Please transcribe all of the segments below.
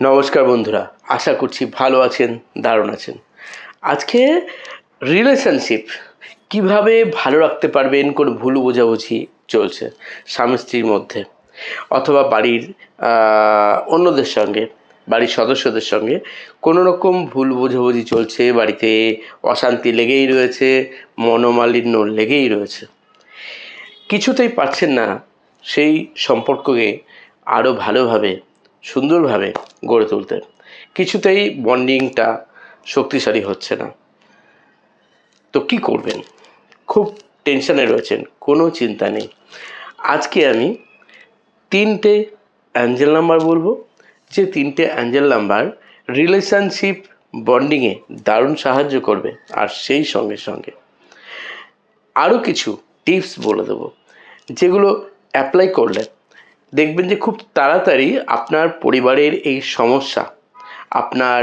নমস্কার বন্ধুরা, আশা করছি ভালো আছেন, দারুণ আছেন। আজকে রিলেশনশিপ কীভাবে ভালো রাখতে পারবেন, কোন ভুল বোঝাবুঝি চলছে স্বামী স্ত্রীর মধ্যে অথবা বাড়ির অন্যদের সঙ্গে, বাড়ির সদস্যদের সঙ্গে কোনো রকম ভুল বোঝাবুঝি চলছে, বাড়িতে অশান্তি লেগেই রয়েছে, মনোমালিন্য লেগেই রয়েছে। কিছুতেই পারছেন না সেই সম্পর্ককে আরও ভালোভাবে সুন্দরভাবে গড়ে তুলতে। কিছুতেই বন্ডিংটা শক্তিশালী হচ্ছে না। তো কি করবেন? খুব টেনশনে রয়েছেন, কোনো চিন্তা নেই। আজকে আমি তিনটে অ্যাঞ্জেল নাম্বার বলব। যে তিনটে অ্যাঞ্জেল নাম্বার রিলেশনশিপ বন্ডিংয়ে দারুণ সাহায্য করবে, আর সেই সঙ্গে সঙ্গে আরও কিছু টিপস বলে দেবো, যেগুলো অ্যাপ্লাই করলে দেখবেন যে খুব তাড়াতাড়ি আপনার পরিবারের এই সমস্যা, আপনার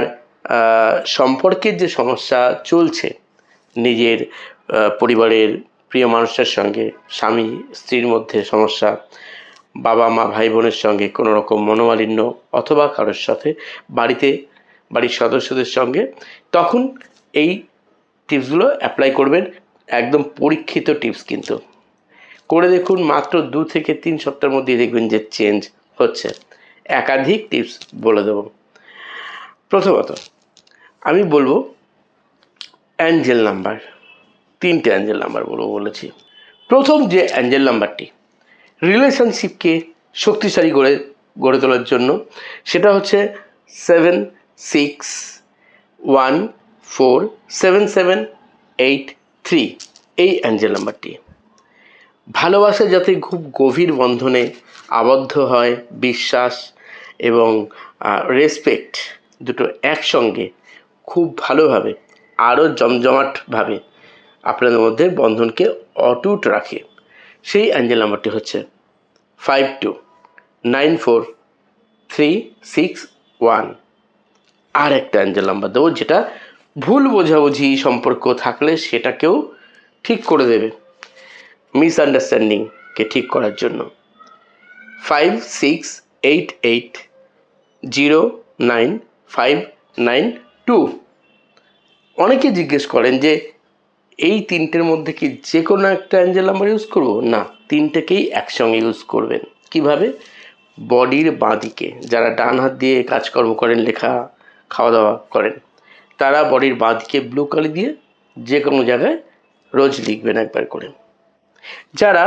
সম্পর্কের যে সমস্যা চলছে, নিজের পরিবারের প্রিয় মানুষের সঙ্গে, স্বামী, স্ত্রীর মধ্যে সমস্যা, বাবা মা, ভাই বোনের সঙ্গে কোনো রকম মনোমালিন্য অথবা কারোর সাথে বাড়িতে, বাড়ির সদস্যদের সঙ্গে, তখন এই টিপসগুলো অ্যাপ্লাই করবেন। একদম পরীক্ষিত টিপস কিন্তু। করে দেখুন, মাত্র দু থেকে তিন সপ্তাহের মধ্যেই দেখবেন যে চেঞ্জ হচ্ছে। একাধিক টিপস বলে দেবো। প্রথমত, আমি বলব অ্যাঞ্জেল নাম্বার তিনটে অ্যাঞ্জেল নাম্বার বলব বলেছি। প্রথম যে অ্যাঞ্জেল নাম্বারটি রিলেশনশিপকে শক্তিশালী করে, গড়ে তোলার জন্য, সেটা হচ্ছে seven six one four seven seven eight three এই অ্যাঞ্জেল নাম্বারটি ভালোবাসা যাতে খুব গভীর বন্ধনে আবদ্ধ হয়, বিশ্বাস এবং রেসপেক্ট দুটো একসঙ্গে খুব ভালোভাবে, আরও জমজমাটভাবে আপনাদের মধ্যে বন্ধনকে অটুট রাখে। সেই অ্যাঞ্জেল নাম্বারটি হচ্ছে five two nine four three six one আর একটা অ্যাঞ্জেল নাম্বার দেবো যেটা ভুল বোঝাবুঝি সম্পর্ক থাকলে সেটাকেও ঠিক করে দেবে। মিসআন্ডারস্ট্যান্ডিংকে ঠিক করার জন্য। Five six eight eight zero nine five nine two অনেকে জিজ্ঞেস করেন যে, এই তিনটের মধ্যে কি যে কোনো একটা অ্যাঞ্জেল নাম্বার ইউজ করব? না, তিনটেকেই একসঙ্গে ইউজ করবেন। কীভাবে? বডির বাঁ দিকে যারা ডান হাত দিয়ে কাজকর্ম করেন, লেখা খাওয়া দাওয়া করেন, তারা বডির বাঁ দিকে ব্লু কালি দিয়ে যে কোনো জায়গায় রোজ লিখবেন একবার করে। যারা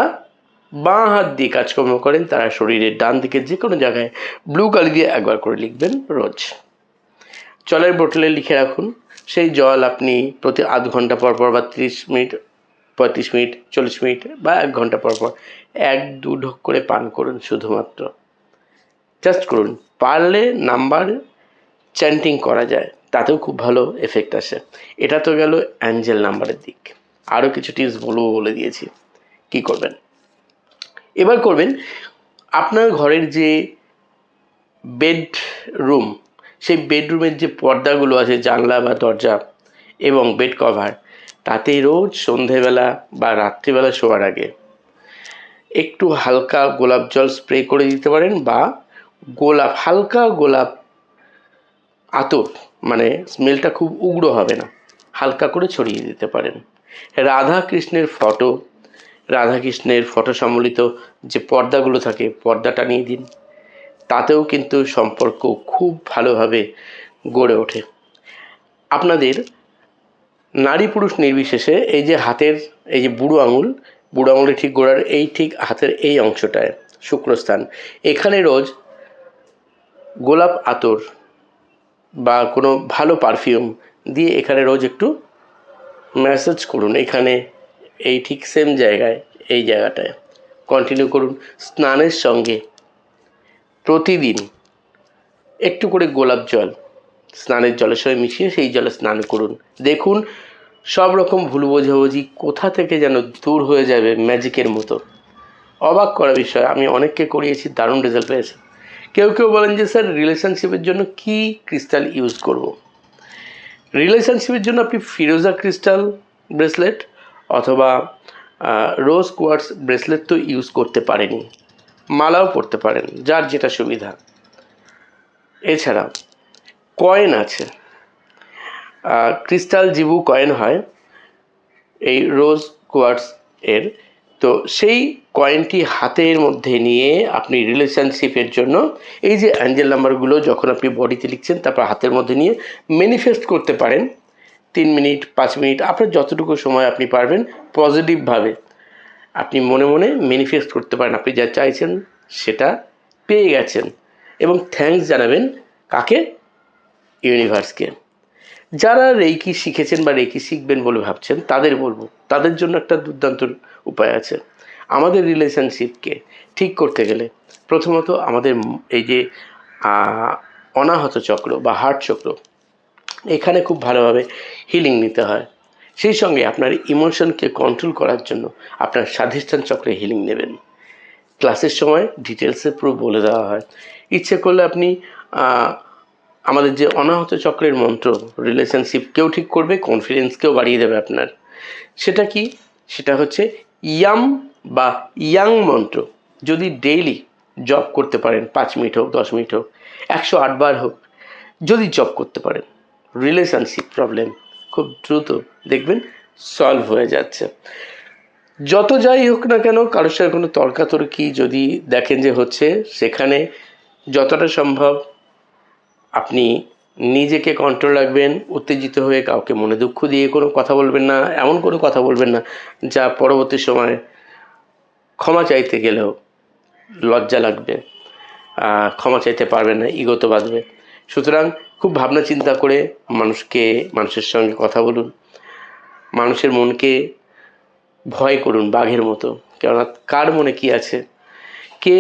বাঁ হাত দিয়ে কাজকর্ম করেন, তারা শরীরের ডান দিকে যে কোনো জায়গায় ব্লু কালি দিয়ে একবার করে লিখবেন রোজ। জলের বোতলে লিখে রাখুন, সেই জল আপনি প্রতি আধ ঘণ্টা পর পর বা তিরিশ মিনিট, পঁয়ত্রিশ মিনিট, চল্লিশ মিনিট বা এক ঘণ্টা পর পর এক, দু ঢোক করে পান করুন শুধুমাত্র। জাস্ট করুন, পারলে নাম্বার চ্যান্টিং করা যায়, তাতেও খুব ভালো এফেক্ট আসে। এটা তো গেল অ্যাঞ্জেল নাম্বারের দিক। আরও কিছু টিপস বলব বলে দিয়েছি। কি করবেন? এবার করবেন, আপনার ঘরের যে বেডরুম সেই বেডরুমের যে পর্দাগুলো আছে, জানলা বা দরজা এবং বেড কভার তাতে রোজ সন্ধেবেলা বা রাত্রিবেলা শোয়ার আগে একটু হালকা গোলাপ জল স্প্রে করে দিতে পারেন বা গোলাপ, হালকা গোলাপ আতর মানে স্মেলটা খুব উগ্র হবে না, হালকা করে ছড়িয়ে দিতে পারেন। রাধা কৃষ্ণের ফটো রাধা কৃষ্ণের ফটো সম্বলিত যে পর্দাগুলো থাকে, পর্দাটা নিয়ে দিন। তাতেও কিন্তু সম্পর্ক খুব ভালোভাবে গড়ে ওঠে। আপনাদের নারী পুরুষ নির্বিশেষে এই যে হাতের, এই যে বুড়ো আঙুল, বুড়ো আঙুলের ঠিক গোড়ার এই ঠিক হাতের এই অংশটায়, শুক্রস্থান, এখানে রোজ গোলাপ আতর বা কোনো ভালো পারফিউম দিয়ে এখানে রোজ একটু ম্যাসাজ করুন। এখানে এই ঠিক সেম জায়গায়, এই জায়গাটায়। কন্টিনিউ করুন স্নানের সঙ্গে। প্রতিদিন একটু করে গোলাপ জল, স্নানের জলের সঙ্গে মিশিয়ে সেই জলে স্নান করুন। দেখুন সব রকম ভুল বোঝাবুঝি কোথা থেকে যেন দূর হয়ে যাবে ম্যাজিকের মতো। অবাক করা বিষয়, আমি অনেককে করিয়েছি, দারুণ রেজাল্ট পেয়েছে। কেউ কেউ বলেন যে, স্যার রিলেশনশিপের জন্য কি ক্রিস্টাল ইউজ করব। রিলেশনশিপের জন্য আপনি ফিরোজা ক্রিস্টাল ব্রেসলেট অথবা রোজ কোয়ার্টস ব্রেসলেট তো ইউজ করতে পারেনি, মালাও পরতে পারেন, যার যেটা সুবিধা। এছাড়া কয়েন আছে। ক্রিস্টাল জিবু কয়েন হয়, এই রোজ কোয়ার্টস এর। তো সেই কয়েনটি হাতের মধ্যে নিয়ে আপনি রিলেশনশিপের জন্য, এই যে অ্যাঞ্জেল নাম্বারগুলো যখন আপনি বডিতে লিখছেন, তারপর হাতের মধ্যে নিয়ে ম্যানিফেস্ট করতে পারেন তিন মিনিট, পাঁচ মিনিট, আপনার যতটুকু সময় আপনি পারবেন পজিটিভভাবে আপনি মনে মনে ম্যানিফেস্ট করতে পারেন, আপনি যা চাইছেন সেটা পেয়ে গেছেন এবং থ্যাঙ্কস জানাবেন কাকে? ইউনিভার্সকে যারা রেইকি শিখেছেন বা রেইকি শিখবেন বলে ভাবছেন, তাদের বলব, তাদের জন্য একটা দুর্দান্ত উপায় আছে। আমাদের রিলেশনশিপকে ঠিক করতে গেলে প্রথমত আমাদের এই যে অনাহত চক্র বা হার্ট চক্র এখানে খুব ভালোভাবে হিলিং নিতে হয়। সেই সঙ্গে আপনার ইমোশনকে কন্ট্রোল করার জন্য আপনার স্বাধিষ্ঠান চক্রে হিলিং নেবেন। ক্লাসের সময় ডিটেলসে পুরো বলে দেওয়া হয়। ইচ্ছে করলে আপনি আমাদের যে অনাহত চক্রের মন্ত্র রিলেশনশিপকেও ঠিক করবে কনফিডেন্সকেও বাড়িয়ে দেবে আপনার। সেটা কি? সেটা হচ্ছে ইয়াম বা ইয়াং মন্ত্র। যদি ডেইলি জব করতে পারেন, পাঁচ মিনিট হোক, দশ মিনিট হোক, একশো আটবার হোক, যদি জব করতে পারেন। রিলেশনশিপ প্রবলেম খুব দ্রুত দেখবেন সলভ হয়ে যাচ্ছে। যত যাই হোক না কেন কারোর সঙ্গে কোনো তর্কাতর্কি যদি দেখেন যে হচ্ছে, সেখানে যতটা সম্ভব আপনি নিজেকে কন্ট্রোল রাখবেন, উত্তেজিত হয়ে কাউকে মনে দুঃখ দিয়ে কোনো কথা বলবেন না, এমন কোনো কথা বলবেন না, যা পরবর্তী সময়ে ক্ষমা চাইতে গেলেও লজ্জা লাগবে ক্ষমা চাইতে পারবেন না ইগো তো বাঁধবে। সুতরাং খুব ভাবনা চিন্তা করে মানুষকে, মানুষের সঙ্গে কথা বলুন। মানুষের মনকে ভয় করুন বাঘের মতো। কেননা কার মনে কি আছে? কে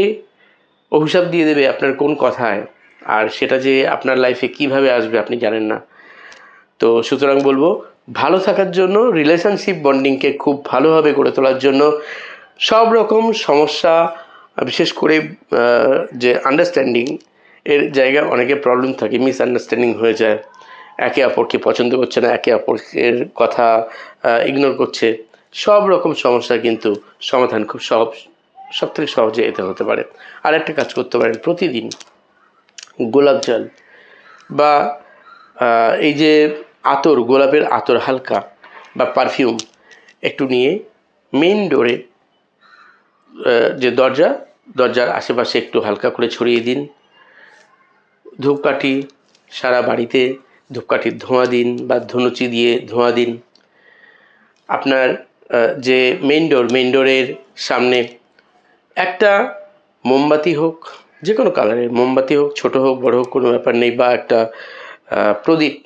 অভিশাপ দিয়ে দেবে আপনার কোন কথায়? আর সেটা যে আপনার লাইফে কীভাবে আসবে আপনি জানেন না। তো সুতরাং বলব, ভালো থাকার জন্য রিলেশনশিপ বন্ডিংকে খুব ভালোভাবে গড়ে তোলার জন্য সব রকম সমস্যা, বিশেষ করে যে আন্ডারস্ট্যান্ডিং এর জায়গায় অনেকে প্রবলেম থাকে মিসআন্ডারস্ট্যান্ডিং হয়ে যায়। একে অপরকে পছন্দ করছে না, একে অপরের কথা ইগনোর করছে। সব রকম সমস্যা কিন্তু সমাধান খুব সহজ, সব থেকে সহজে এতে হতে পারে। আর একটা কাজ করতে পারেন, প্রতিদিন গোলাপ জল বা এই যে আতর, গোলাপের আতর হালকা বা পারফিউম একটু নিয়ে মেইন ডোরে যে দরজা, দরজার আশেপাশে একটু হালকা করে ছড়িয়ে দিন। ধূপকাঠি সারা বাড়িতে ধূপকাঠির ধোঁয়া দিন বা ধনুচি দিয়ে ধোঁয়া দিন। আপনার যে মেইন ডোর মেইন ডোরের সামনে একটা মোমবাতি হোক, যে কোনো কালারের মোমবাতি হোক, ছোট হোক, বড় হোক, কোনো ব্যাপার নেই, বা একটা প্রদীপ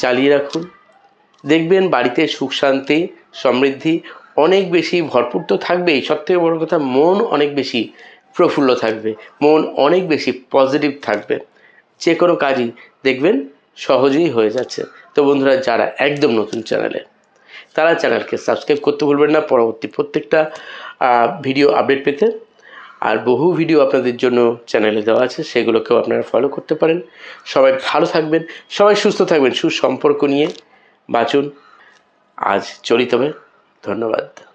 জ্বালিয়ে রাখুন। দেখবেন বাড়িতে সুখ শান্তি, সমৃদ্ধি অনেক বেশি ভরপুর তো থাকবেই। সব থেকে বড় কথা, মন অনেক বেশি প্রফুল্ল থাকবে। মন অনেক বেশি পজিটিভ থাকবে। যে কোনো কাজই দেখবেন সহজেই হয়ে যাচ্ছে। তো বন্ধুরা, যারা একদম নতুন চ্যানেলে তারা চ্যানেলকে সাবস্ক্রাইব করতে ভুলবেন না। পরবর্তী প্রত্যেকটা ভিডিও আপডেট পেতে। আর বহু ভিডিও আপনাদের জন্য চ্যানেলে দেওয়া আছে। সেগুলোকেও আপনারা ফলো করতে পারেন। সবাই ভালো থাকবেন। সবাই সুস্থ থাকবেন। সুসম্পর্ক নিয়ে বাঁচুন। আজ চলি তবে ধন্যবাদ।